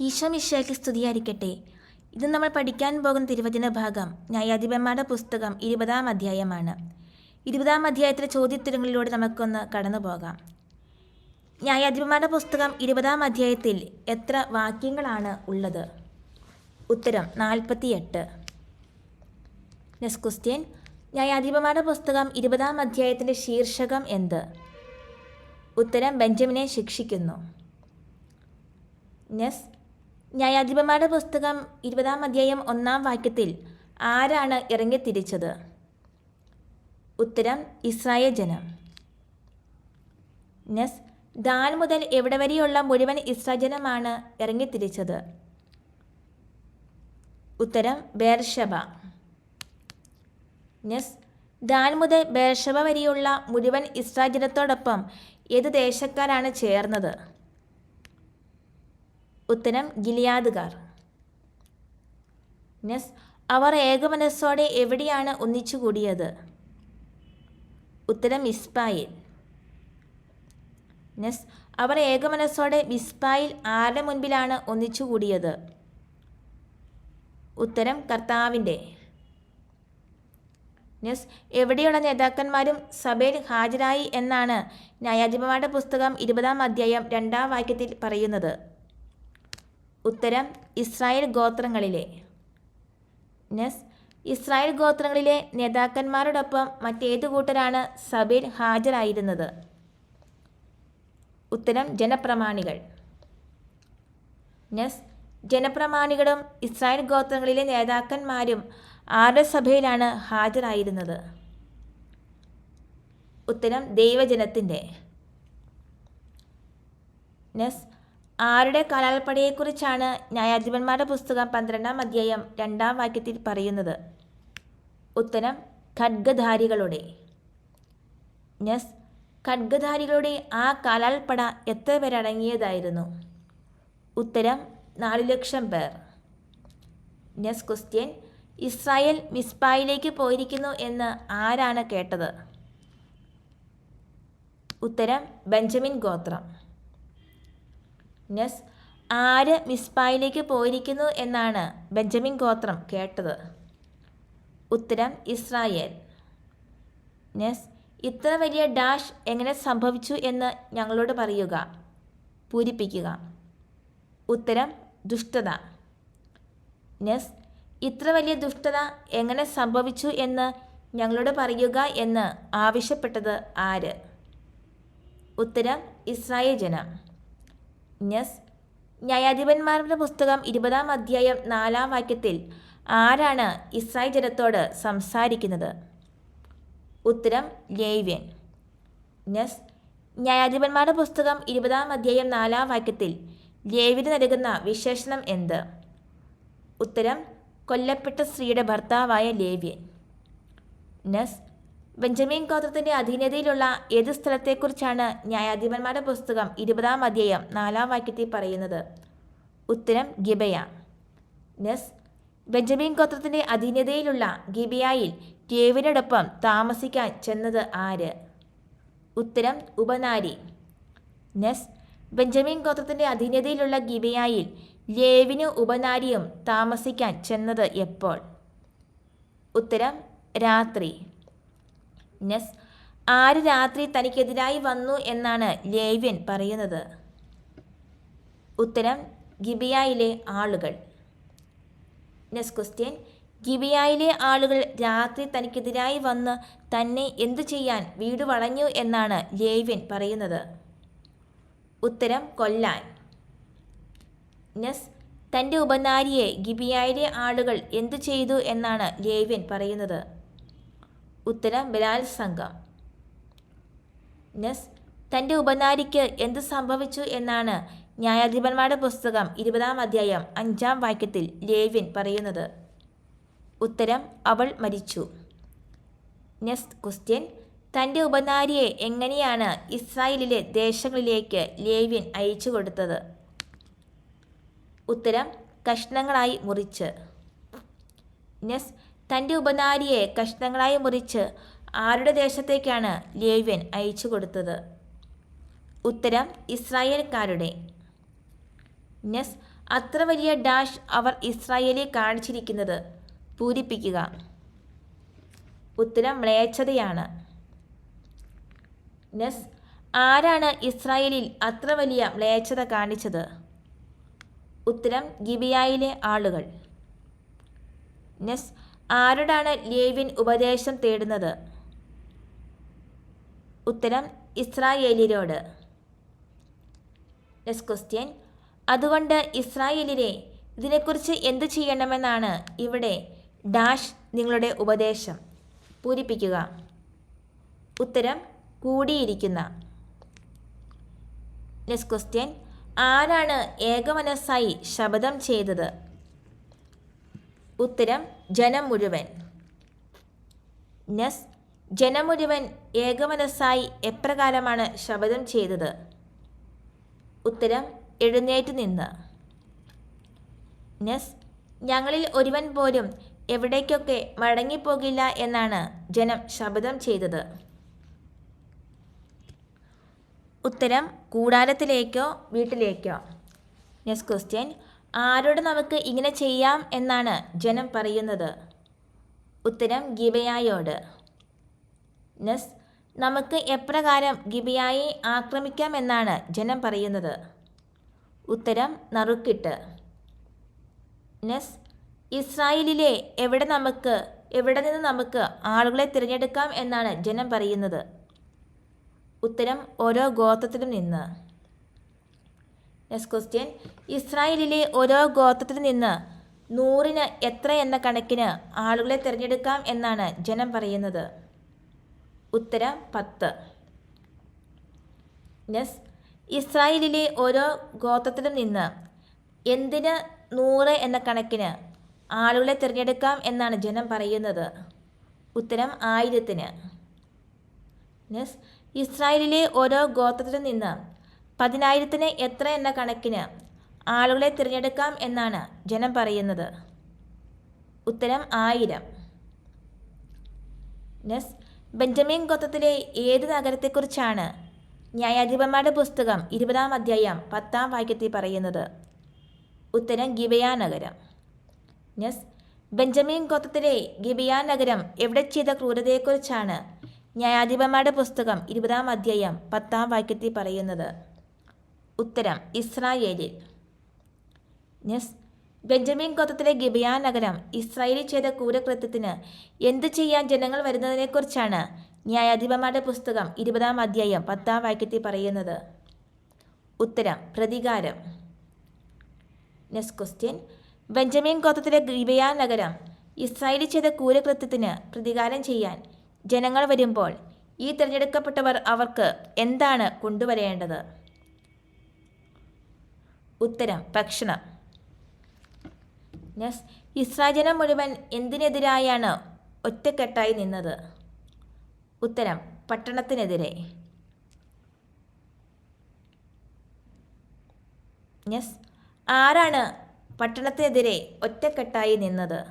ഈശോമിശയ്ക്ക് സ്തുതിയായിരിക്കട്ടെ. ഇത് നമ്മൾ പഠിക്കാൻ പോകുന്ന തിരുവചന ഭാഗം ന്യായാധിപന്മാരുടെ പുസ്തകം ഇരുപതാം അധ്യായമാണ്. ഇരുപതാം അധ്യായത്തിലെ ചോദ്യോത്തരങ്ങളിലൂടെ നമുക്കൊന്ന് കടന്നു പോകാം. ന്യായാധിപന്മാരുടെ പുസ്തകം ഇരുപതാം അധ്യായത്തിൽ എത്ര വാക്യങ്ങളാണ് ഉള്ളത്? ഉത്തരം നാൽപ്പത്തിയെട്ട്. നെക്സ്റ്റ് ക്വസ്റ്റ്യൻ ന്യായാധിപന്മാരുടെ പുസ്തകം ഇരുപതാം അധ്യായത്തിന്റെ ശീർഷകം എന്ത്? ഉത്തരം ബെഞ്ചമിനെ ശിക്ഷിക്കുന്നു. നെസ് ന്യായാധിപന്മാരുടെ പുസ്തകം ഇരുപതാം അധ്യായം ഒന്നാം വാക്യത്തിൽ ആരാണ് ഇറങ്ങി ഇറങ്ങിത്തിരിച്ചത്? ഉത്തരം ഇസ്രായേൽ ജനം. നെസ് ദാൻ മുതൽ എവിടെ വരെയുള്ള മുഴുവൻ ഇസ്രായേൽ ജനമാണ് ഇറങ്ങിത്തിരിച്ചത്? ഉത്തരം ബേർഷബ നെസ് ദാൻ മുതൽ ബേർഷബ വരെയുള്ള മുഴുവൻ ഇസ്രായേൽ ജനത്തോടൊപ്പം ഏത് ദേശക്കാരാണ് ചേർന്നത്? ഉത്തരം ഗിലിയാദുകാർ. നെസ് അവർ ഏകമനസ്സോടെ എവിടെയാണ് ഒന്നിച്ചുകൂടിയത്? ഉത്തരം ഇസ്പായിൽ. നെസ് അവർ ഏകമനസ്സോടെ മിസ്പായിൽ ആരുടെ മുൻപിലാണ് ഒന്നിച്ചുകൂടിയത്? ഉത്തരം കർത്താവിന്റെ. നെസ് എവിടെയുള്ള നേതാക്കന്മാരും സഭയിൽ ഹാജരായി എന്നാണ് ന്യായാധിപമാരുടെ പുസ്തകം ഇരുപതാം അധ്യായം രണ്ടാം വാക്യത്തിൽ പറയുന്നത്. ഉത്തരം ഇസ്രായേൽ ഗോത്രങ്ങളിലെ. നെസ് ഇസ്രായേൽ ഗോത്രങ്ങളിലെ നേതാക്കന്മാരോടൊപ്പം മറ്റേതു കൂട്ടരാണ് സഭയിൽ ഹാജരായിരുന്നത്. ഉത്തരം ജനപ്രമാണികൾ. നെസ് ജനപ്രമാണികളും ഇസ്രായേൽ ഗോത്രങ്ങളിലെ നേതാക്കന്മാരും ആരുടെ സഭയിലാണ് ഹാജരായിരുന്നത്? ഉത്തരം ദൈവജനത്തിന്റെ. നെസ് ആരുടെ കലാൽപ്പടയെക്കുറിച്ചാണ് ന്യായാധിപന്മാരുടെ പുസ്തകം പന്ത്രണ്ടാം അധ്യായം രണ്ടാം വാക്യത്തിൽ പറയുന്നത്? ഉത്തരം ഖഡ്ഗധാരികളുടെ. യെസ് ഖഡ്ഗധാരികളുടെ ആ കലാൽപ്പട എത്ര പേരടങ്ങിയതായിരുന്നു? ഉത്തരം നാല് ലക്ഷം പേർ. യെസ് ക്വസ്റ്റ്യൻ ഇസ്രായേൽ മിസ്ബായിലേക്ക് പോയിരിക്കുന്നു എന്ന് ആരാണ് കേട്ടത്? ഉത്തരം ബെഞ്ചമിൻ ഗോത്രം. നെസ് ആര് മിസ്ബായിലേക്ക് പോയിരിക്കുന്നു എന്നാണ് ബെഞ്ചമിൻ ഗോത്രം കേട്ടത്. ഉത്തരം ഇസ്രായേൽ. നെസ് ഇത്ര വലിയ ഡാഷ് എങ്ങനെ സംഭവിച്ചു എന്ന് ഞങ്ങളോട് പറയുക. പൂരിപ്പിക്കുക. ഉത്തരം ദുഷ്ടത. നെസ് ഇത്ര വലിയ ദുഷ്ടത എങ്ങനെ സംഭവിച്ചു എന്ന് ഞങ്ങളോട് പറയുക എന്ന് ആവശ്യപ്പെട്ടത് ആര്? ഉത്തരം ഇസ്രായേൽ ജനം. നെസ് ന്യായാധിപന്മാരുടെ പുസ്തകം ഇരുപതാം അധ്യായം നാലാം വാക്യത്തിൽ ആരാണ് ഇസ്രായേൽ ജനത്തോട് സംസാരിക്കുന്നത്? ഉത്തരം ലേവ്യൻ. നെസ് ന്യായാധിപന്മാരുടെ പുസ്തകം ഇരുപതാം അധ്യായം നാലാം വാക്യത്തിൽ ലേവിന് നൽകുന്ന വിശേഷണം എന്ത്? ഉത്തരം കൊല്ലപ്പെട്ട സ്ത്രീയുടെ ഭർത്താവായ ലേവ്യൻ. നെസ് ബെഞ്ചമിൻ ഗോത്രത്തിന്റെ അധീനതയിലുള്ള ഏത് സ്ഥലത്തെക്കുറിച്ചാണ് ന്യായാധിപന്മാരുടെ പുസ്തകം ഇരുപതാം അധ്യായം നാലാം വാക്യത്തിൽ പറയുന്നത്? ഉത്തരം ഗിബയ. നെസ് ബെഞ്ചമിൻ ഗോത്രത്തിന്റെ അധീനതയിലുള്ള ഗിബയായിൽ കേവിനോടൊപ്പം താമസിക്കാൻ ചെന്നത് ആര്? ഉത്തരം ഉപനാരി. നെസ് ബെഞ്ചമിൻ ഗോത്രത്തിന്റെ അധീനതയിലുള്ള ഗിബയായിൽ ലേവിന് ഉപനാരിയും താമസിക്കാൻ ചെന്നത് എപ്പോൾ? ഉത്തരം രാത്രി. നെസ് ആര് രാത്രി തനിക്കെതിരായി വന്നു എന്നാണ് ലേവ്യൻ പറയുന്നത്. ഉത്തരം ഗിബിയായിലെ ആളുകൾ. നെസ് ക്വസ്റ്റ്യൻ ഗിബിയായിലെ ആളുകൾ രാത്രി തനിക്കെതിരായി വന്ന് തന്നെ എന്തു ചെയ്യാൻ വീട് വളഞ്ഞു എന്നാണ് ലേവ്യൻ പറയുന്നത്. ഉത്തരം കൊല്ലാൻ. നെസ് തന്റെ ഉപനാരിയെ ഗിബിയായിലെ ആളുകൾ എന്തു ചെയ്തു എന്നാണ് ലേവ്യൻ പറയുന്നത്. ഉത്തരം ബലാത്സംഗം. നെസ് തന്റെ ഉപനാരിക്ക് എന്ത് സംഭവിച്ചു എന്നാണ് ന്യായാധിപന്മാരുടെ പുസ്തകം ഇരുപതാം അധ്യായം അഞ്ചാം വാക്യത്തിൽ ലേവ്യൻ പറയുന്നത്. ഉത്തരം അവൾ മരിച്ചു. നെക്സ്റ്റ് ക്വസ്റ്റ്യൻ തന്റെ ഉപനാരിയെ എങ്ങനെയാണ് ഇസ്രായേലിലെ ദേശങ്ങളിലേക്ക് ലേവ്യൻ അയച്ചു കൊടുത്തത്? ഉത്തരം കഷ്ണങ്ങളായി മുറിച്ച്. നെസ് തന്റെ ഉപനാരിയെ കഷ്ണങ്ങളായി മുറിച്ച് ആരുടെ ദേശത്തേക്കാണ് ലേവ്യൻ അയച്ചു കൊടുത്തത്? ഉത്തരം ഇസ്രായേൽക്കാരുടെ. നെസ് അത്ര വലിയ ഡാഷ് അവർ ഇസ്രായേലിൽ കാണിച്ചിരിക്കുന്നത് പൂരിപ്പിക്കുക. ഉത്തരം മ്ലേച്ഛതയാണ്. നെസ് ആരാണ് ഇസ്രായേലിൽ അത്ര വലിയ മ്ലേച്ഛത കാണിച്ചത്? ഉത്തരം ഗിബിയായിലെ ആളുകൾ. നെസ് ആരോടാണ് ലേവിൻ ഉപദേശം തേടുന്നത്? ഉത്തരം ഇസ്രായേലിനോട്. ക്വസ്റ്റ്യൻ അതുകൊണ്ട് ഇസ്രായേലിനെ ഇതിനെക്കുറിച്ച് എന്തു ചെയ്യണമെന്നാണ് ഇവിടെ ഡാഷ് നിങ്ങളുടെ ഉപദേശം. പൂരിപ്പിക്കുക. ഉത്തരം കൂടിയിരിക്കുന്ന. നെക്സ്റ്റ് ക്വസ്റ്റ്യൻ ആരാണ് ഏകമനസ്സായി ശപഥം ചെയ്തത്? ഉത്തരം ജനം മുഴുവൻ. നെസ് ജനം മുഴുവൻ ഏകമനസ്സായി എപ്രകാരമാണ് ശപഥം ചെയ്തത്? ഉത്തരം എഴുന്നേറ്റ് നിന്ന്. നെസ് ഞങ്ങളിൽ ഒരുവൻ പോലും എവിടേക്കൊക്കെ മടങ്ങിപ്പോകില്ല എന്നാണ് ജനം ശപഥം ചെയ്തത്. ഉത്തരം കൂടാരത്തിലേക്കോ വീട്ടിലേക്കോ. നെക്സ്റ്റ് ക്വസ്റ്റ്യൻ ആരോട് നമുക്ക് ഇങ്ങനെ ചെയ്യാം എന്നാണ് ജനം പറയുന്നത്? ഉത്തരം ഗിബയായോട്. നസ് നമുക്ക് എപ്രകാരം ആക്രമിക്കാം എന്നാണ് ജനം പറയുന്നത്? ഉത്തരം നറുക്കിട്ട്. നസ് ഇസ്രായേലിലെ എവിടെ നമുക്ക് എവിടെ നിന്ന് നമുക്ക് ആളുകളെ തിരഞ്ഞെടുക്കാം എന്നാണ് ജനം പറയുന്നത്? ഉത്തരം ഓരോ ഗോത്രത്തിലും നിന്ന്. നെക്സ്റ്റ് ക്വസ്റ്റ്യൻ ഇസ്രായേലിലെ ഓരോ ഗോത്രത്തിൽ നിന്ന് നൂറിന് എത്ര എന്ന കണക്കിന് ആളുകളെ തിരഞ്ഞെടുക്കാം എന്നാണ് ജനം പറയുന്നത്. ഉത്തരം പത്ത്. നെസ് ഇസ്രായേലിലെ ഓരോ ഗോത്രത്തിലും നിന്ന് എന്തിന് നൂറ് എന്ന കണക്കിന് ആളുകളെ തിരഞ്ഞെടുക്കാം എന്നാണ് ജനം പറയുന്നത്. ഉത്തരം ആയിരത്തിന്. നെസ് ഇസ്രായേലിലെ ഓരോ ഗോത്രത്തിൽ നിന്ന് പതിനായിരത്തിന് എത്ര എന്ന കണക്കിന് ആളുകളെ തിരഞ്ഞെടുക്കാം എന്നാണ് ജനം പറയുന്നത്. ഉത്തരം ആയിരം. നെസ് ബെഞ്ചമിൻ ഗോത്രത്തിലെ ഏത് നഗരത്തെക്കുറിച്ചാണ് ന്യായാധിപന്മാരുടെ പുസ്തകം ഇരുപതാം അധ്യായം പത്താം വാക്യത്തിൽ പറയുന്നത്? ഉത്തരം ഗിബയാ നഗരം. നെസ് ബെഞ്ചമിൻ ഗോത്രത്തിലെ ഗിബിയാ നഗരം എവിടെ ചെയ്ത ക്രൂരതയെക്കുറിച്ചാണ് ന്യായാധിപന്മാരുടെ പുസ്തകം ഇരുപതാം അധ്യായം പത്താം വാക്യത്തിൽ പറയുന്നത്? ഉത്തരം ഇസ്രായേലിൽ. നെസ് ബെഞ്ചമിൻ ഗോത്രത്തിലെ ഗിബിയ നഗരം ഇസ്രായേലിൽ ചെയ്ത ക്രൂരകൃത്യത്തിന് എന്തു ചെയ്യാൻ ജനങ്ങൾ വരുന്നതിനെക്കുറിച്ചാണ് ന്യായാധിപന്മാരുടെ പുസ്തകം ഇരുപതാം അധ്യായം പത്താം വാക്യത്തിൽ പറയുന്നത്. ഉത്തരം പ്രതികാരം. നെക്സ്റ്റ് ക്വസ്റ്റ്യൻ ബെഞ്ചമിൻ ഗോത്രത്തിലെ ഗിബിയ നഗരം ഇസ്രായേലിൽ ചെയ്ത ക്രൂരകൃത്യത്തിന് പ്രതികാരം ചെയ്യാൻ ജനങ്ങൾ വരുമ്പോൾ ഈ തിരഞ്ഞെടുക്കപ്പെട്ടവർ അവർക്ക് എന്താണ് കൊണ്ടുവരേണ്ടത്? ഉത്തരം ഭക്ഷണം. നെസ് ഇസ്രാജനം മുഴുവൻ എന്തിനെതിരായാണ് ഒറ്റക്കെട്ടായി നിന്നത്? ഉത്തരം പട്ടണത്തിനെതിരെ. യെസ് ആരാണ് പട്ടണത്തിനെതിരെ ഒറ്റക്കെട്ടായി നിന്നത്?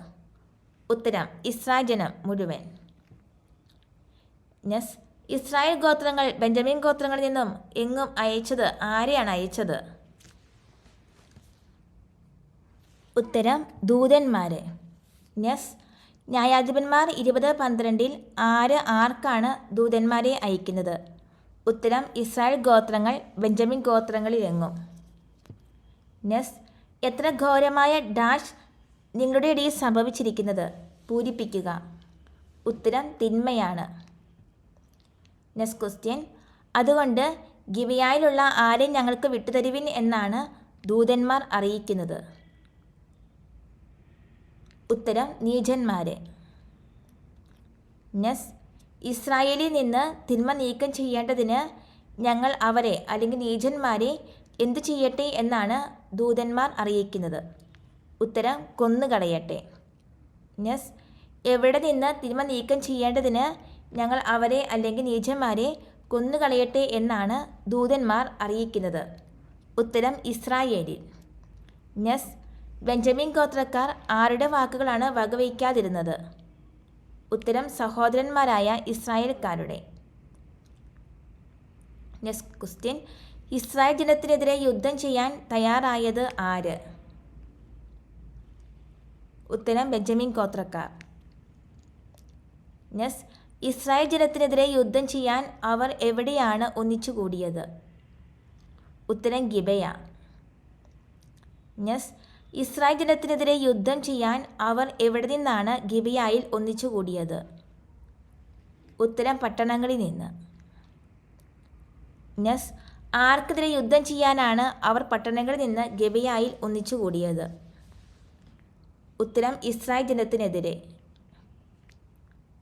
ഉത്തരം ഇസ്രാജനം മുഴുവൻ. യെസ് ഇസ്രായേൽ ഗോത്രങ്ങൾ ബെഞ്ചമിൻ ഗോത്രങ്ങളിൽ നിന്നും എങ്ങും അയച്ചത് ആരെയാണ് അയച്ചത്? ഉത്തരം ദൂതന്മാരെ. യെസ് ന്യായാധിപന്മാർ ഇരുപത് പന്ത്രണ്ടിൽ ആര് ആർക്കാണ് ദൂതന്മാരെ അയക്കുന്നത്? ഉത്തരം ഇസ്രായേൽ ഗോത്രങ്ങൾ ബെഞ്ചമിൻ ഗോത്രങ്ങളിലെങ്ങും നെസ്. എത്ര ഘോരമായ ഡാഷ് നിങ്ങളുടെ ഇടയിൽ സംഭവിച്ചിരിക്കുന്നത്? പൂരിപ്പിക്കുക. ഉത്തരം തിന്മയാണ്. Next question. അതുകൊണ്ട് ഗിവിയായിലുള്ള ആരെ ഞങ്ങൾക്ക് വിട്ടുതരുവിൻ എന്നാണ് ദൂതന്മാർ അറിയിക്കുന്നത്. ഉത്തരം നീചന്മാരെ നെസ് ഇസ്രായേലിൽ നിന്ന് തിന്മ നീക്കം ചെയ്യേണ്ടതിന് ഞങ്ങൾ അവരെ അല്ലെങ്കിൽ നീചന്മാരെ എന്തു ചെയ്യട്ടെ എന്നാണ് ദൂതന്മാർ അറിയിക്കുന്നത്. ഉത്തരം കൊന്നുകളയട്ടെ. നെസ് എവിടെ നിന്ന് തിന്മ നീക്കം ചെയ്യേണ്ടതിന് ഞങ്ങൾ അവരെ അല്ലെങ്കിൽ നീചന്മാരെ കൊന്നുകളയട്ടെ എന്നാണ് ദൂതന്മാർ അറിയിക്കുന്നത്. ഉത്തരം ഇസ്രായേലിൽ. നെസ് ബെഞ്ചമിൻ ഗോത്രക്കാർ ആരുടെ വാക്കുകളാണ് വകവയ്ക്കാതിരുന്നത്? ഉത്തരം സഹോദരന്മാരായ ഇസ്രായേൽക്കാരുടെ. Next question. ഇസ്രായേൽ ജനത്തിനെതിരെ യുദ്ധം ചെയ്യാൻ തയ്യാറായത് ആര്? ഉത്തരം ബെഞ്ചമിൻ ഗോത്രക്കാർ. നെസ് ഇസ്രായേൽ ജനത്തിനെതിരെ യുദ്ധം ചെയ്യാൻ അവർ എവിടെയാണ് ഒന്നിച്ചുകൂടിയത്? ഉത്തരം ഗിബയ. നെസ് ഇസ്രായേൽ ജനത്തിനെതിരെ യുദ്ധം ചെയ്യാൻ അവർ എവിടെ നിന്നാണ് ഗിബിയായിൽ ഒന്നിച്ചുകൂടിയത്? ഉത്തരം പട്ടണങ്ങളിൽ നിന്ന്. നെസ് ആർക്കെതിരെ യുദ്ധം ചെയ്യാനാണ് അവർ പട്ടണങ്ങളിൽ നിന്ന് ഗബയായിൽ ഒന്നിച്ചുകൂടിയത്? ഉത്തരം ഇസ്രായേൽ ജനത്തിനെതിരെ.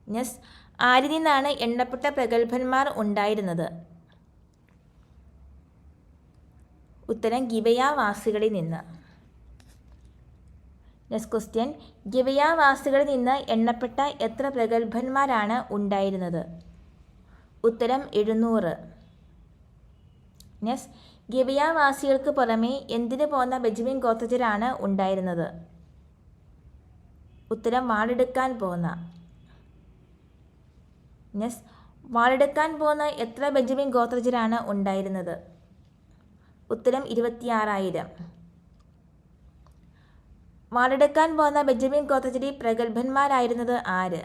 നെസ് ആരിൽ നിന്നാണ് എണ്ണപ്പെട്ട പ്രഗത്ഭന്മാർ ഉണ്ടായിരുന്നത്? ഉത്തരം ഗിബയാവാസികളിൽ നിന്ന്. നെക്സ്റ്റ് ക്വസ്റ്റ്യൻ ഗിവയാവാസികളിൽ നിന്ന് എണ്ണപ്പെട്ട എത്ര പ്രഗത്ഭന്മാരാണ് ഉണ്ടായിരുന്നത്? ഉത്തരം എഴുന്നൂറ്. നെസ് ഗിവയാവാസികൾക്ക് പുറമെ എന്തിനു പോന്ന ബെഞ്ചമിൻ ഗോത്രജരാണ് ഉണ്ടായിരുന്നത്? ഉത്തരം വാളെടുക്കാൻ പോന്ന. നെസ് വാളെടുക്കാൻ പോന്ന എത്ര ബെഞ്ചമിൻ ഗോത്രജരാണ് ഉണ്ടായിരുന്നത്? ഉത്തരം ഇരുപത്തിയാറായിരം. വാളെടുക്കാൻ പോന്ന ബെഞ്ചമിൻ ഗോത്രജരി പ്രഗത്ഭന്മാരായിരുന്നത് ആര്?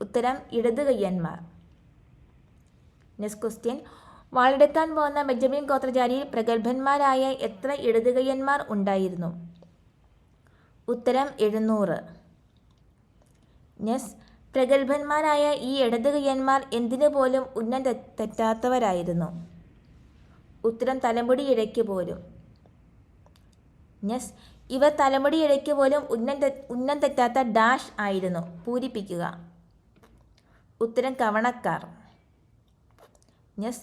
ഉത്തരം ഇടത് കയ്യന്മാർ. നെക്സ്റ്റ് ക്വസ്റ്റ്യൻ വാളെടുക്കാൻ പോകുന്ന ബെഞ്ചമിൻ കോത്രചാരിയിൽ പ്രഗത്ഭന്മാരായ എത്ര ഇടതുകയ്യന്മാർ ഉണ്ടായിരുന്നു? ഉത്തരം എഴുന്നൂറ്. നെസ് പ്രഗത്ഭന്മാരായ ഈ ഇടതുകയ്യന്മാർ എന്തിനു പോലും ഉന്നം തെറ്റാത്തവരായിരുന്നു. ഉത്തരം തലമുടി ഇഴയ്ക്ക് പോലും. നെസ് ഇവ തലമുടി ഇഴയ്ക്ക് പോലും ഉന്നം ഉന്നം തെറ്റാത്ത ഡാഷ് ആയിരുന്നു. പൂരിപ്പിക്കുക. ഉത്തരം കവണക്കാർ. യെസ്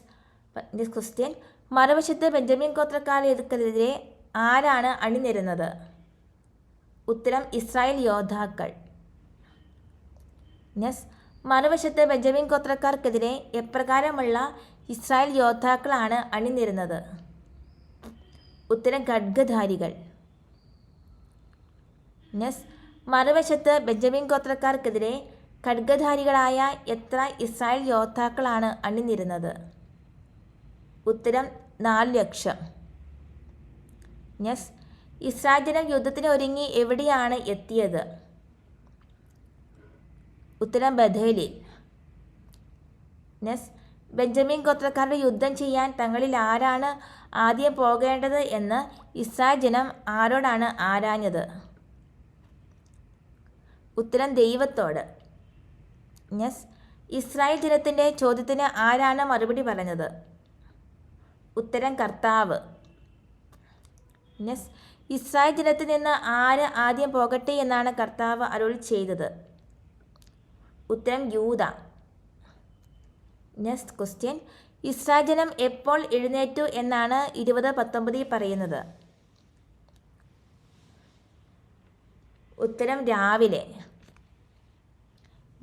ദിസ് ക്രിസ്ത്യൻ മറുവശത്ത് ബെഞ്ചമിൻ ഗോത്രക്കാരെതിരെ ആരാണ് അണിനിരുന്നത്? ഉത്തരം ഇസ്രായേൽ യോദ്ധാക്കൾ. യെസ് മറുവശത്ത് ബെഞ്ചമിൻ ഗോത്രക്കാർക്കെതിരെ എപ്രകാരമുള്ള ഇസ്രായേൽ യോദ്ധാക്കളാണ് അണിനിരുന്നത്? ഉത്തരം ഖഡ്ഗധാരികൾ. നെസ്. മറുവശത്ത് ബെഞ്ചമിൻ ഗോത്രക്കാർക്കെതിരെ ഖഡ്ഗധാരികളായ എത്ര ഇസ്രായേൽ യോദ്ധാക്കളാണ് അണിനിരുന്നത്? ഉത്തരം നാല് ലക്ഷം. യെസ് ഇസ്രായേൽ ജനം യുദ്ധത്തിന് ഒരുങ്ങി എവിടെയാണ് എത്തിയത്? ഉത്തരം ബഥേലിൽ. നെസ്. ബെഞ്ചമിൻ ഗോത്രക്കാരുടെ യുദ്ധം ചെയ്യാൻ തങ്ങളിൽ ആരാണ് ആദ്യം പോകേണ്ടത് എന്ന് ഇസ്രായേൽ ജനം ആരോടാണ് ആരാഞ്ഞത്? ഉത്തരം ദൈവത്തോട്. യെസ് ഇസ്രായേൽ ജനത്തിന്റെ ചോദ്യത്തിന് ആരാണ് മറുപടി പറഞ്ഞത്? ഉത്തരം കർത്താവ്. യെസ് ഇസ്രായേൽ ജനത്തിൽ നിന്ന് ആര് ആദ്യം പോകട്ടെ എന്നാണ് കർത്താവ് അരുൾ ചെയ്തത്? ഉത്തരം യൂത നെക്സ്റ്റ് ക്വസ്റ്റ്യൻ. ഇസ്രാജനം എപ്പോൾ എഴുന്നേറ്റു എന്നാണ് ഇരുപത് പത്തൊമ്പതിൽ പറയുന്നത്. ഉത്തരം രാവിലെ.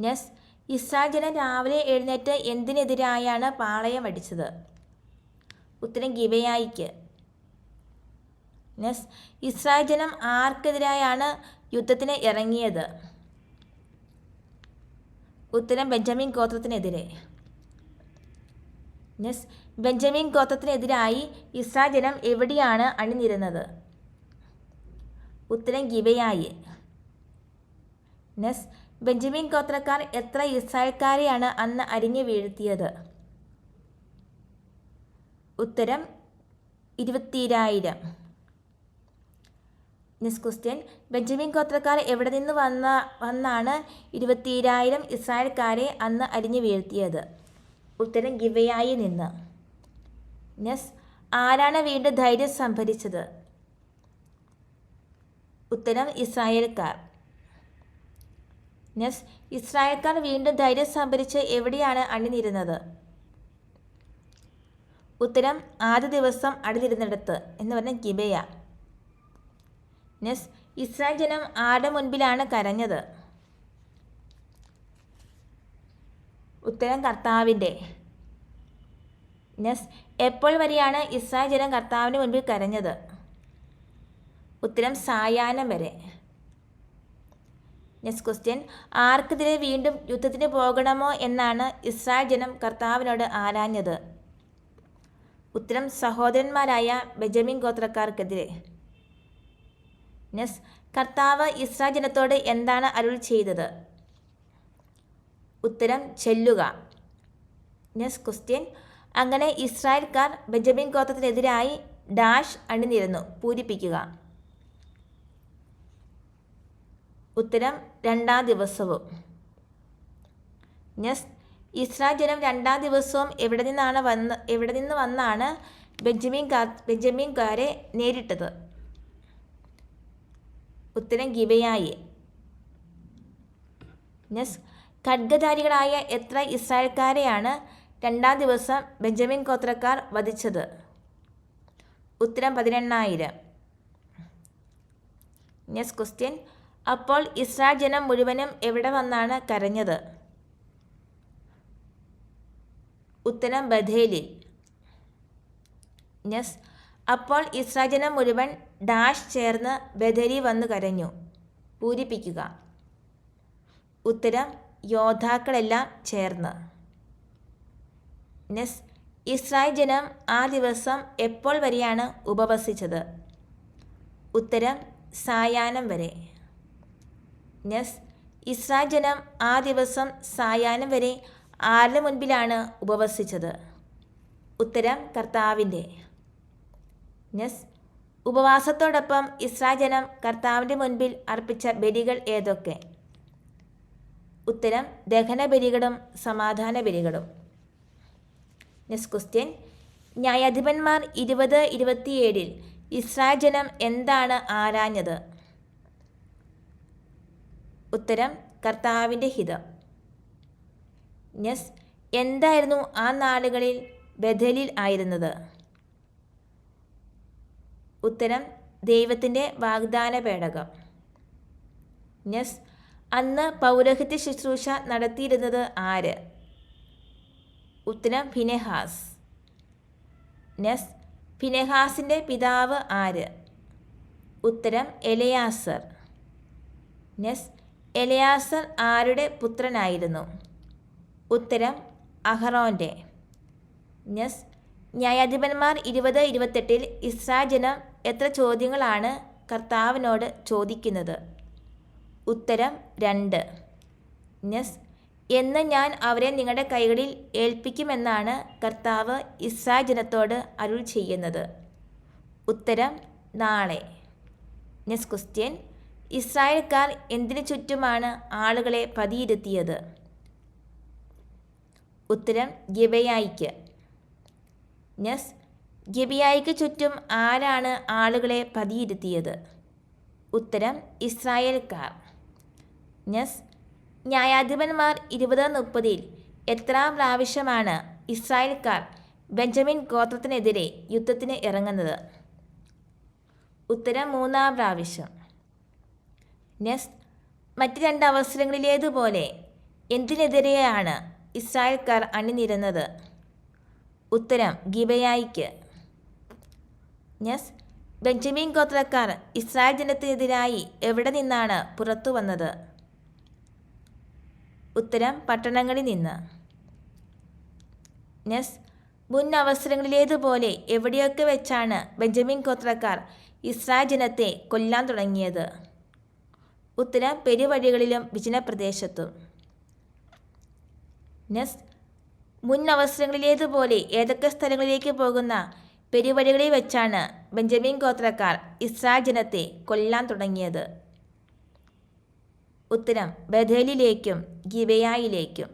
നെസ് ഇസ്രാജനം രാവിലെ എഴുന്നേറ്റ് എന്തിനെതിരായാണ് പാളയം അടിച്ചത്? ഉത്തരം ഗിവയായിക്ക് നെസ് ഇസ്രാജനം ജനം ആർക്കെതിരായാണ് യുദ്ധത്തിന് ഇറങ്ങിയത്? ഉത്തരം ബെഞ്ചമിൻ ഗോത്രത്തിനെതിരെ. നെസ് ബെഞ്ചമിൻ ഗോത്രത്തിനെതിരായി ഇസ്രാജനം ജനം എവിടെയാണ് അണിനിരുന്നത്? ഉത്തരം ഗിബയായി. നെസ് ബെഞ്ചമിൻ ഗോത്രക്കാർ എത്ര ഇസ്രായേൽക്കാരെയാണ് അന്ന് അരിഞ്ഞു വീഴ്ത്തിയത്? ഉത്തരം ഇരുപത്തിരായിരം. നെസ് ക്വസ്റ്റ്യൻ ബെഞ്ചമിൻ ഗോത്രക്കാർ എവിടെ നിന്ന് വന്ന വന്നാണ് ഇരുപത്തിരായിരം ഇസ്രായേൽക്കാരെ അന്ന് അരിഞ്ഞു വീഴ്ത്തിയത്? ഉത്തരം ഗിവയായി നിന്ന്. നെസ് ആരാണ് വീണ്ടും ധൈര്യം സംഭരിച്ചത്? ഉത്തരം ഇസ്രായേൽക്കാർ. നെസ് ഇസ്രായേൽക്കാർ വീണ്ടും ധൈര്യം സംഭരിച്ച് എവിടെയാണ് അണിനിരുന്നത്? ഉത്തരം ആദ്യ ദിവസം അണിനിരുന്നിടത്ത് എന്ന് പറഞ്ഞ ഗിബയ. നെസ് ഇസ്രായേൽ ജനം ആരുടെ മുൻപിലാണ് കരഞ്ഞത്? ഉത്തരം കർത്താവിന്റെ. നെസ് എപ്പോൾ വരെയാണ് ഇസ്രായേൽ ജനം കർത്താവിന് മുൻപിൽ കരഞ്ഞത്? ഉത്തരം സായാഹ്നം വരെ. നെക്സ്റ്റ് ക്വസ്റ്റ്യൻ ആർക്കെതിരെ വീണ്ടും യുദ്ധത്തിന് പോകണമോ എന്നാണ് ഇസ്രായേൽ ജനം കർത്താവിനോട് ആരാഞ്ഞത്? ഉത്തരം സഹോദരന്മാരായ ബെജമിൻ ഗോത്രക്കാർക്കെതിരെ. നെസ് കർത്താവ് ഇസ്രായേൽ ജനത്തോട് എന്താണ് അരുൾ ചെയ്തത്? ഉത്തരം ചെല്ലുക. നെക്സ്റ്റ് ക്വസ്റ്റ്യൻ അങ്ങനെ ഇസ്രായേൽക്കാർ ബെഞ്ചമിൻ ഗോത്രത്തിനെതിരായി ഡാഷ് അണിനിരന്നു. പൂരിപ്പിക്കുക. ഉത്തരം രണ്ടാം ദിവസവും. ഇസ്രായേൽ ജനം രണ്ടാം ദിവസവും എവിടെ നിന്നാണ് വന്ന് എവിടെ നിന്ന് വന്നാണ് ബെഞ്ചമിൻ ബെഞ്ചമിൻകാരെ നേരിട്ടത്? ഉത്തരം ഗിവയായി നെസ് ഖഡ്ഗധാരികളായ എത്ര ഇസ്രായേൽക്കാരെയാണ് രണ്ടാം ദിവസം ബെഞ്ചമിൻ ഗോത്രക്കാർ വധിച്ചത്? ഉത്തരം പതിനെണ്ണായിരം. നെക്സ്റ്റ് ക്വസ്റ്റ്യൻ അപ്പോൾ ഇസ്രായേൽ ജനം മുഴുവനും എവിടെ വന്നാണ് കരഞ്ഞത്? ഉത്തരം ബഥേലിൽ. നെസ് അപ്പോൾ ഇസ്രായേൽ ജനം മുഴുവൻ ഡാഷ് ചേർന്ന് ബഥേലി വന്നു കരഞ്ഞു. പൂരിപ്പിക്കുക. ഉത്തരം യോദ്ധാക്കളെല്ലാം ചേർന്ന്. നെസ് ഇസ്രായേൽ ജനം ആ ദിവസം എപ്പോൾ വരെയാണ് ഉപവസിച്ചത്? ഉത്തരം സായാഹ്നം വരെ. നെസ് ഇസ്രായേൽ ജനം ആ ദിവസം സായാഹ്നം വരെ ആരുടെ മുൻപിലാണ് ഉപവസിച്ചത്? ഉത്തരം കർത്താവിന്റെ. നെസ് ഉപവാസത്തോടൊപ്പം ഇസ്രായേൽ ജനം കർത്താവിന്റെ മുൻപിൽ അർപ്പിച്ച ബലികൾ ഏതൊക്കെ? ഉത്തരം ദഹന ബലികളും സമാധാന ബലികളും നെക്സ്റ്റ് ക്വസ്റ്റ്യൻ ന്യായാധിപന്മാർ ഇരുപത് ഇരുപത്തിയേഴിൽ ഇസ്രായേൽ ജനം എന്താണ് ആരാഞ്ഞത്? ഉത്തരം കർത്താവിന്റെ ഹിതം. നെസ് എന്തായിരുന്നു ആ നാളുകളിൽ ബദലിൽ ആയിരുന്നത്? ഉത്തരം ദൈവത്തിന്റെ വാഗ്ദാന പേടകം നെസ് അന്ന് പൗരോഹിത്യ ശുശ്രൂഷ നടത്തിയിരുന്നത് ആര്? ഉത്തരം ഫിനെഹാസ്. നെസ് ഫിനെഹാസിന്റെ പിതാവ് ആര്? ഉത്തരം എലയാസർ. നെസ് എലയാസർ ആരുടെ പുത്രനായിരുന്നു? ഉത്തരം അഹറോന്റെ നെസ് ന്യായാധിപന്മാർ ഇരുപത് ഇരുപത്തെട്ടിൽ ഇസ്രായേൽ ജനം എത്ര ചോദ്യങ്ങളാണ് കർത്താവിനോട് ചോദിക്കുന്നത്? ഉത്തരം രണ്ട്. നെസ് എന്ന് ഞാൻ അവരെ നിങ്ങളുടെ കൈകളിൽ ഏൽപ്പിക്കുമെന്നാണ് കർത്താവ് ഇസ്രായ ജനത്തോട് അരുൾ ചെയ്യുന്നത്. ഉത്തരം നാളെ. നെസ് ക്വസ്റ്റ്യൻ ഇസ്രായേൽക്കാർ എന്തിനു ചുറ്റുമാണ് ആളുകളെ പതിയിരുത്തിയത്? ഉത്തരം ഗിബയായിക്ക്. നെസ് ഗിബിയായിക്ക് ചുറ്റും ആരാണ് ആളുകളെ പതിയിരുത്തിയത്? ഉത്തരം ഇസ്രായേൽക്കാർ. നെസ് ന്യായാധിപന്മാർ ഇരുപത് മുപ്പതിൽ എത്ര പ്രാവശ്യമാണ് ഇസ്രായേൽക്കാർ ബെഞ്ചമിൻ ഗോത്രത്തിനെതിരെ യുദ്ധത്തിന് ഇറങ്ങുന്നത്? ഉത്തരം മൂന്നാം പ്രാവശ്യം. നെസ് മറ്റ് രണ്ട് അവസരങ്ങളിലേതുപോലെ എന്തിനെതിരെയാണ് ഇസ്രായേൽക്കാർ അണിനിരുന്നത്? ഉത്തരം ഗിബയായിക്ക്. നെസ് ബെഞ്ചമിൻ ഗോത്രക്കാർ ഇസ്രായേൽ ജനത്തിനെതിരായി എവിടെ നിന്നാണ് പുറത്തു വന്നത് ഉത്തരം പട്ടണങ്ങളിൽ നിന്ന്. നെസ് മുൻ അവസരങ്ങളിലേതുപോലെ എവിടെയൊക്കെ വെച്ചാണ് ബെഞ്ചമിൻ ഗോത്രക്കാർ ഇസ്രായേൽ ജനത്തെ കൊല്ലാൻ തുടങ്ങിയത്? ഉത്തരം പെരുവഴികളിലും വിജനപ്രദേശത്തും. നെസ് മുൻ അവസരങ്ങളിലേതുപോലെ ഏതൊക്കെ സ്ഥലങ്ങളിലേക്ക് പോകുന്ന പെരുവഴികളിൽ വെച്ചാണ് ബെഞ്ചമിൻ ഗോത്രക്കാർ ഇസ്രായേൽ ജനത്തെ കൊല്ലാൻ തുടങ്ങിയത്? ഉത്തരം ബഥേലിലേക്കും ഗിബയായിലേക്കും.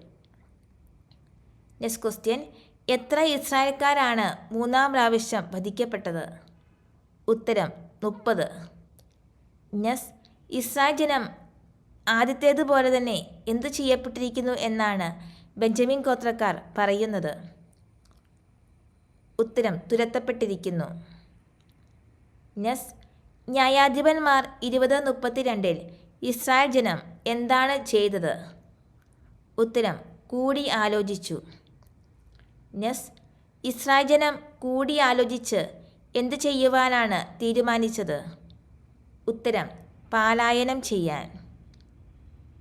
നെക്സ്റ്റ് ക്വസ്റ്റ്യൻ എത്ര ഇസ്രായേൽക്കാരാണ് മൂന്നാം പ്രാവശ്യം വധിക്കപ്പെട്ടത്? ഉത്തരം മുപ്പത്. നെസ് ഇസ്രായേൽ ജനം ആദ്യത്തേതുപോലെ തന്നെ എന്തു ചെയ്യപ്പെട്ടിരിക്കുന്നു എന്നാണ് ബെഞ്ചമിൻ ഗോത്രക്കാർ പറയുന്നത്. ഉത്തരം തുരത്തപ്പെട്ടിരിക്കുന്നു. നെസ് ന്യായാധിപന്മാർ ഇരുപത് മുപ്പത്തിരണ്ടിൽ ഇസ്രായേൽ ജനം എന്താണ് ചെയ്തത്? ഉത്തരം കൂടി ആലോചിച്ചു. നെസ് ഇസ്രായേൽ ജനം കൂടി ആലോചിച്ച് എന്ത് ചെയ്യുവാനാണ് തീരുമാനിച്ചത്? ഉത്തരം പാലായനം ചെയ്യാൻ.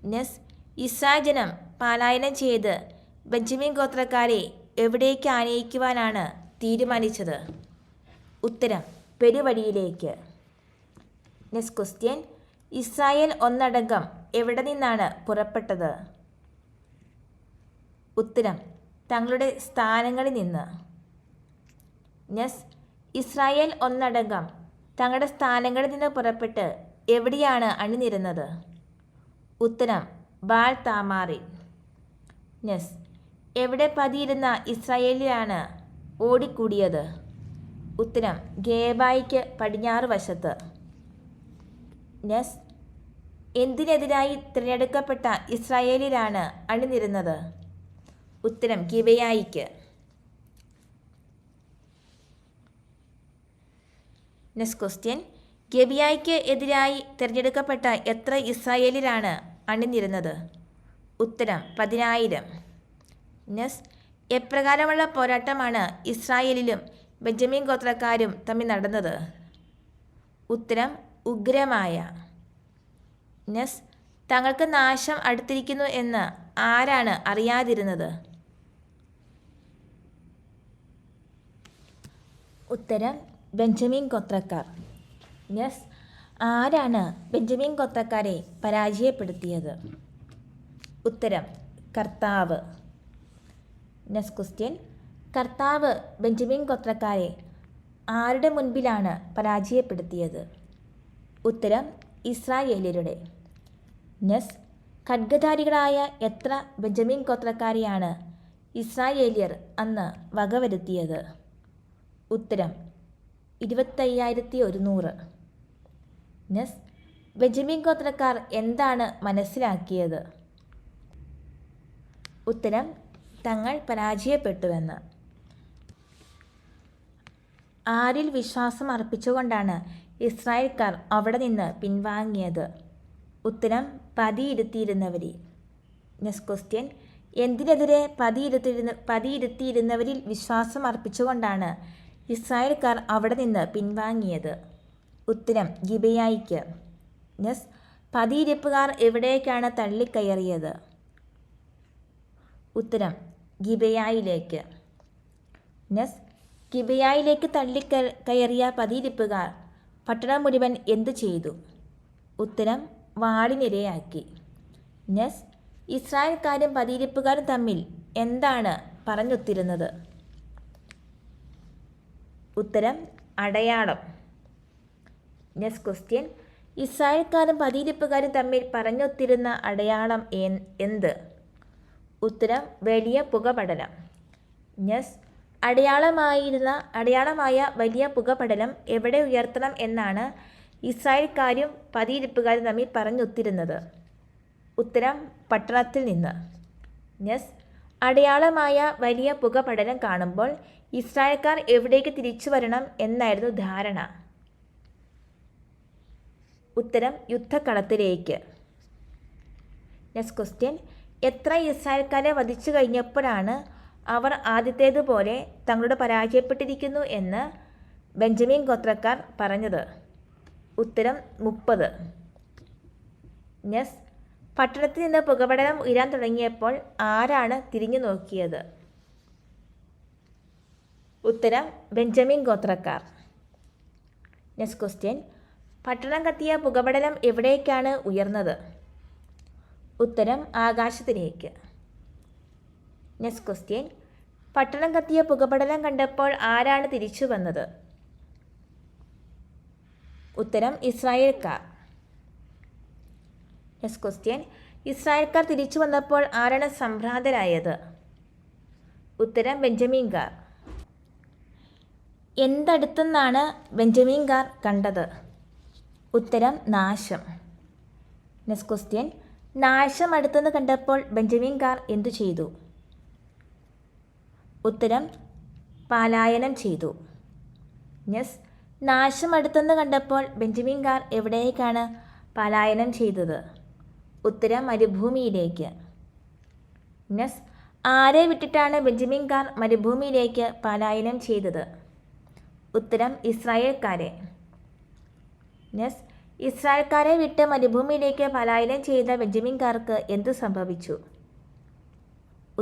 നെസ് ഇസ്രായേൽ ജനം പാലായനം ചെയ്ത് ബെഞ്ചമിൻ ഗോത്രക്കാരെ എവിടേക്ക് ആനയിക്കുവാനാണ് തീരുമാനിച്ചത്? ഉത്തരം പെരുവഴിയിലേക്ക്. നെക്സ്റ്റ് ക്വസ്റ്റ്യൻ ഇസ്രായേൽ ഒന്നടങ്കം എവിടെ നിന്നാണ് പുറപ്പെട്ടത്? ഉത്തരം തങ്ങളുടെ സ്ഥാനങ്ങളിൽ നിന്ന്. യെസ് ഇസ്രായേൽ ഒന്നടങ്കം തങ്ങളുടെ സ്ഥാനങ്ങളിൽ നിന്ന് പുറപ്പെട്ട് എവിടെയാണ് അണിനിരുന്നത്? ഉത്തരം ബാൽ താമാറിൽ യെസ് എവിടെ പതിയിരുന്ന ഇസ്രായേലിലാണ് ഓടിക്കൂടിയത്? ഉത്തരം ഗേബായിക്ക് പടിഞ്ഞാറ് വശത്ത്. നെസ് എന്തിനെതിരായി തിരഞ്ഞെടുക്കപ്പെട്ട ഇസ്രായേലിലാണ് അണിനിരുന്നത്? ഉത്തരം കിവയായിക്ക് നെക്സ്റ്റ് ക്വസ്റ്റ്യൻ ഗബിയായിക്ക് എതിരായി തിരഞ്ഞെടുക്കപ്പെട്ട എത്ര ഇസ്രായേലിലാണ് അണിനിരുന്നത്? ഉത്തരം പതിനായിരം. നെസ് എപ്രകാരമുള്ള പോരാട്ടമാണ് ഇസ്രായേലിലും ബെഞ്ചമിൻ ഗോത്രക്കാരും തമ്മിൽ നടന്നത്? ഉത്തരം ഉഗ്രമായ. നെസ് തങ്ങൾക്ക് നാശം അടുത്തിരിക്കുന്നു എന്ന് ആരാണ് അറിയാതിരുന്നത്? ഉത്തരം ബെഞ്ചമിൻ കൊത്രക്കാർ. നെസ് ആരാണ് ബെഞ്ചമിൻ കൊത്രക്കാരെ പരാജയപ്പെടുത്തിയത്? ഉത്തരം കർത്താവ്. നെസ് ക്വസ്റ്റ്യൻ കർത്താവ് ബെഞ്ചമിൻ കൊത്രക്കാരെ ആരുടെ മുൻപിലാണ് പരാജയപ്പെടുത്തിയത്? ഉത്തരം ഇസ്രായേലിയരുടെ. നെസ് ഖഡ്ഗധാരികളായ എത്ര ബെഞ്ചമിൻ ഗോത്രക്കാരെയാണ് ഇസ്രായേലിയർ അന്ന് വകവരുത്തിയത്? ഉത്തരം ഇരുപത്തയ്യായിരത്തി ഒരുന്നൂറ് നെസ് ബെഞ്ചമിൻ ഗോത്രക്കാർ എന്താണ് മനസ്സിലാക്കിയത്? ഉത്തരം തങ്ങൾ പരാജയപ്പെട്ടുവെന്ന്. ആരിൽ വിശ്വാസം അർപ്പിച്ചുകൊണ്ടാണ് ഇസ്രായേൽക്കാർ അവിടെ നിന്ന് പിൻവാങ്ങിയത്. ഉത്തരം പതിയിരുത്തിയിരുന്നവരിൽ. നെക്സ്റ്റ് ക്വസ്റ്റ്യൻ എന്തിനെതിരെ പതിയിരുത്തിയിരുന്ന പതിയിരുത്തിയിരുന്നവരിൽ വിശ്വാസം അർപ്പിച്ചുകൊണ്ടാണ് ഇസ്രായേൽക്കാർ അവിടെ നിന്ന് പിൻവാങ്ങിയത്? ഉത്തരം ഗിബയായിക്ക് നെസ് പതിയിരിപ്പുകാർ എവിടേക്കാണ് തള്ളിക്കയറിയത്? ഉത്തരം ഗിബയായിലേക്ക്. നെസ് ഗിബയായിലേക്ക് തള്ളിക്ക കയറിയ പതിയിരിപ്പുകാർ പട്ടണം മുഴുവൻ എന്തു ചെയ്തു? ഉത്തരം വാളിനിരയാക്കി. നെസ് ഇസ്രായേൽക്കാരും പതിയിരിപ്പുകാരും തമ്മിൽ എന്താണ് പറഞ്ഞൊത്തിരുന്നത്? ഉത്തരം അടയാളം. നെസ് ക്വസ്റ്റ്യൻ ഇസ്രായേൽക്കാരും പതിയിരിപ്പുകാരും തമ്മിൽ പറഞ്ഞൊത്തിരുന്ന അടയാളം എന്ത്? ഉത്തരം വലിയ പുകപടലം. യെസ് അടയാളമായിരുന്ന അടയാളമായ വലിയ പുകപടലം എവിടെ ഉയർത്തണം എന്നാണ് ഇസ്രായേൽക്കാരും പതിയിരിപ്പുകാരും തമ്മിൽ പറഞ്ഞൊത്തിരുന്നത്. ഉത്തരം പട്ടണത്തിൽ നിന്ന്. യെസ് അടയാളമായ വലിയ പുകപടലം കാണുമ്പോൾ ഇസ്രായേൽക്കാർ എവിടേക്ക് തിരിച്ചു വരണം എന്നായിരുന്നു ധാരണ. ഉത്തരം യുദ്ധക്കളത്തിലേക്ക്. Next question. എത്ര ഇസ്രായേൽക്കാരെ വധിച്ചു കഴിഞ്ഞപ്പോഴാണ് അവർ ആദ്യത്തേതുപോലെ തങ്ങളുടെ പരാജയപ്പെട്ടിരിക്കുന്നു എന്ന് ബെഞ്ചമിൻ ഗോത്രക്കാർ പറഞ്ഞത്. ഉത്തരം മുപ്പത്. നെസ് പട്ടണത്തിൽ നിന്ന് പുകപടലം ഉയരാൻ തുടങ്ങിയപ്പോൾ ആരാണ് തിരിഞ്ഞു നോക്കിയത്? ഉത്തരം ബെഞ്ചമിൻ ഗോത്രക്കാർ. നെക്സ്റ്റ് ക്വസ്റ്റ്യൻ പട്ടണം കത്തിയ പുകപടലം എവിടേക്കാണ് ഉയർന്നത്? ഉത്തരം ആകാശത്തിലേക്ക്. നെക്സ്റ്റ് ക്വസ്റ്റ്യൻ പട്ടണം കത്തിയ പുകപടലം കണ്ടപ്പോൾ ആരാണ് തിരിച്ചു വന്നത്? ഉത്തരം ഇസ്രായേൽക്കാർ. നെക്സ്റ്റ് ക്വസ്റ്റ്യൻ ഇസ്രായേൽക്കാർ തിരിച്ചു വന്നപ്പോൾ ആരാണ് സംഭ്രാന്തരായത്? ഉത്തരം ബെഞ്ചമിൻകാർ. എന്തടുത്തുനിന്നാണ് ബെഞ്ചമിൻകാർ കണ്ടത്? ഉത്തരം നാശം. നെക്സ്റ്റ് ക്വസ്റ്റ്യൻ നാശം അടുത്തുനിന്ന് കണ്ടപ്പോൾ ബെഞ്ചമിൻകാർ എന്തു ചെയ്തു? ഉത്തരം പാലായനം ചെയ്തു. യെസ് നാശം അടുത്തെന്ന് കണ്ടപ്പോൾ ബെഞ്ചമിൻകാർ എവിടേക്കാണ് പലായനം ചെയ്തത്? ഉത്തരം മരുഭൂമിയിലേക്ക്. യെസ് ആരെ വിട്ടിട്ടാണ് ബെഞ്ചമിൻകാർ മരുഭൂമിയിലേക്ക് പലായനം ചെയ്തത്? ഉത്തരം ഇസ്രായേൽക്കാരെ. യെസ് ഇസ്രായേൽക്കാരെ വിട്ട് മരുഭൂമിയിലേക്ക് പലായനം ചെയ്ത ബെഞ്ചമിൻകാർക്ക് എന്തു സംഭവിച്ചു?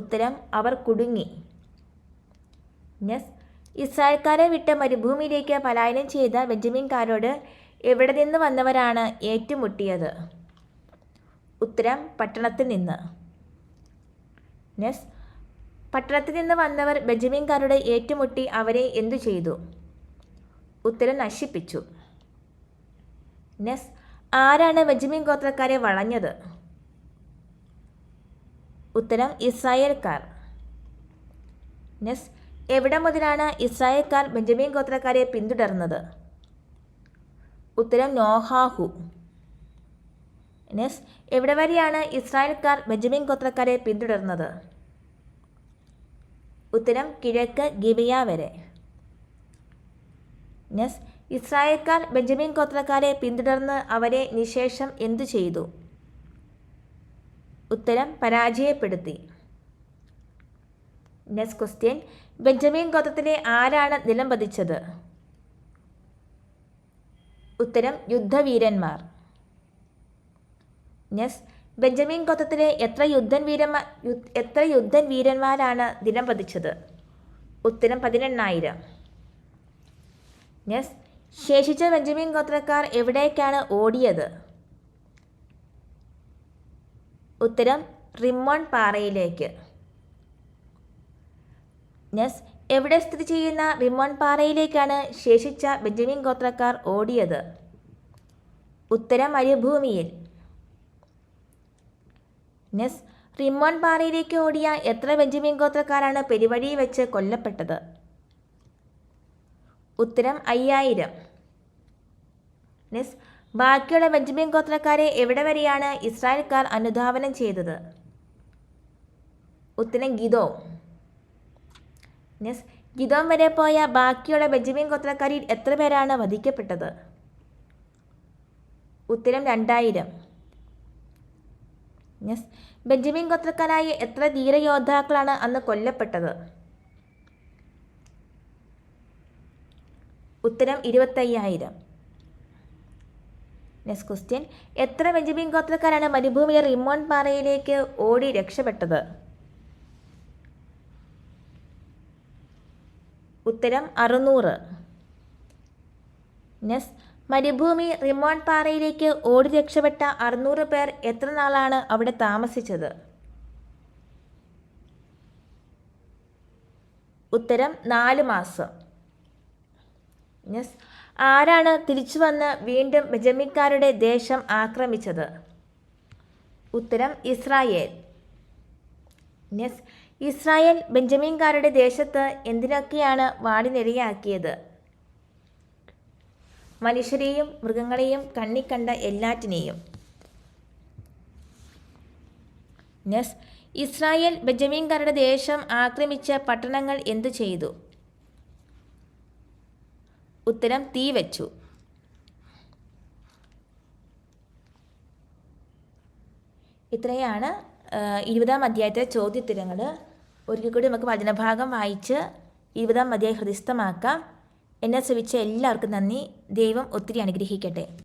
ഉത്തരം അവർ കുടുങ്ങി. യെസ് ഇസ്രായേൽക്കാരെ വിട്ട് മരുഭൂമിയിലേക്ക് പലായനം ചെയ്ത ബെഞ്ചമിൻകാരോട് എവിടെ നിന്ന് വന്നവരാണ് ഏറ്റുമുട്ടിയത്? ഉത്തരം പട്ടണത്തിൽ നിന്ന്. നെസ്. പട്ടണത്തിൽ നിന്ന് വന്നവർ ബെഞ്ചമിൻകാരുടെ ഏറ്റുമുട്ടി അവരെ എന്തു ചെയ്തു? ഉത്തരം നശിപ്പിച്ചു. നെസ്. ആരാണ് ബെഞ്ചമിൻ ഗോത്രക്കാരെ വളഞ്ഞത്? ഉത്തരം ഇസ്രായേൽക്കാർ. നെസ്. എവിടെ മുതലാണ് ഇസ്രായേൽക്കാർ ബെഞ്ചമിൻ ഗോത്രക്കാരെ പിന്തുടർന്നത്? ഉത്തരം നോഹാഹു. നെസ് എവിടെ വരെയാണ് ഇസ്രായേൽക്കാർ ബെഞ്ചമിൻ ഗോത്രക്കാരെ പിന്തുടർന്നത്? ഉത്തരം കിഴക്ക് ഗിബിയ വരെ. നെസ് ഇസ്രായേൽക്കാർ ബെഞ്ചമിൻ ഗോത്രക്കാരെ പിന്തുടർന്ന് അവരെ നിശേഷം എന്തു ചെയ്തു? ഉത്തരം പരാജയപ്പെടുത്തി. നെക്സ്റ്റ് ക്വസ്റ്റ്യൻ ബെഞ്ചമിൻ ഗോത്രത്തിലെ ആരാണ് നിലം പതിച്ചത് ഉത്തരം യുദ്ധവീരന്മാർ. നെസ് ബെഞ്ചമിൻ ഗോത്രത്തിലെ എത്ര യുദ്ധൻ വീരന്മാർ എത്ര യുദ്ധൻ വീരന്മാരാണ് ദിനം പതിച്ചത് ഉത്തരം പതിനെണ്ണായിരം. നെസ് ശേഷിച്ച ബെഞ്ചമിൻ ഗോത്രക്കാർ എവിടേക്കാണ് ഓടിയത്? ഉത്തരം റിമ്മോൺ പാറയിലേക്ക്. നെസ് എവിടെ സ്ഥിതി ചെയ്യുന്ന റിമോൺ പാറയിലേക്കാണ് ശേഷിച്ച ബെഞ്ചമിൻ ഗോത്രക്കാർ ഓടിയത്. ഉത്തര മരുഭൂമിയിൽ. നെസ് റിമോൺ പാറയിലേക്ക് ഓടിയ എത്ര ബെഞ്ചമിൻ ഗോത്രക്കാരാണ് പെരുവഴി വെച്ച് കൊല്ലപ്പെട്ടത്? ഉത്തരം അയ്യായിരം. നെസ് ബാക്കിയുള്ള ബെഞ്ചമിൻ ഗോത്രക്കാരെ എവിടെ വരെയാണ് ഇസ്രായേൽക്കാർ അനുധാവനം ചെയ്തത്? ഉത്തരം ഗിതോ നെസ് ഗിതോൻ വരെ പോയ ബാക്കിയുള്ള ബെഞ്ചമിൻ ഗോത്രക്കാരിൽ എത്ര പേരാണ് വധിക്കപ്പെട്ടത്? ഉത്തരം രണ്ടായിരം. യെസ് ബെഞ്ചമിൻ ഗോത്രക്കാരായ എത്ര ധീരയോദ്ധാക്കളാണ് അന്ന് കൊല്ലപ്പെട്ടത്? ഉത്തരം ഇരുപത്തയ്യായിരം. നെക്സ്റ്റ് ക്വസ്റ്റ്യൻ എത്ര ബെഞ്ചമിൻ ഗോത്രക്കാരാണ് മരുഭൂമിയിലെ റിമോൺ പാറയിലേക്ക് ഓടി രക്ഷപ്പെട്ടത്? ഉത്തരം അറുന്നൂറ് നെസ് മരുഭൂമി റിമോൺ പാറയിലേക്ക് ഓടി രക്ഷപ്പെട്ട അറുന്നൂറ് പേർ എത്ര നാളാണ് അവിടെ താമസിച്ചത്? ഉത്തരം നാല് മാസം. യെസ് ആരാണ് തിരിച്ചു വന്ന് വീണ്ടും ബെജമിക്കാരുടെ ദേശം ആക്രമിച്ചത്? ഉത്തരം ഇസ്രായേൽ. യെസ് ഇസ്രായേൽ ബെഞ്ചമിൻകാരുടെ ദേശത്ത് എന്തിനൊക്കെയാണ് വാടിനിരയാക്കിയത്? മനുഷ്യരെയും മൃഗങ്ങളെയും കണ്ണിക്കണ്ട എല്ലാറ്റിനെയും. നെസ് ഇസ്രായേൽ ബെഞ്ചമിൻകാരുടെ ദേശം ആക്രമിച്ച പട്ടണങ്ങൾ എന്തു ചെയ്തു? ഉത്തരം തീ വച്ചു. ഇത്രയാണ് ഇരുപതാം അധ്യായത്തെ ചോദ്യത്തിനങ്ങൾ ഒരിക്കൽ കൂടി നമുക്ക് വചനഭാഗം വായിച്ച് ഇരുപതാം അധ്യായം ഹൃദയസ്ഥമാക്കാം. എന്നെ ശ്രമിച്ച എല്ലാവർക്കും നന്ദി. ദൈവം ഒത്തിരി അനുഗ്രഹിക്കട്ടെ.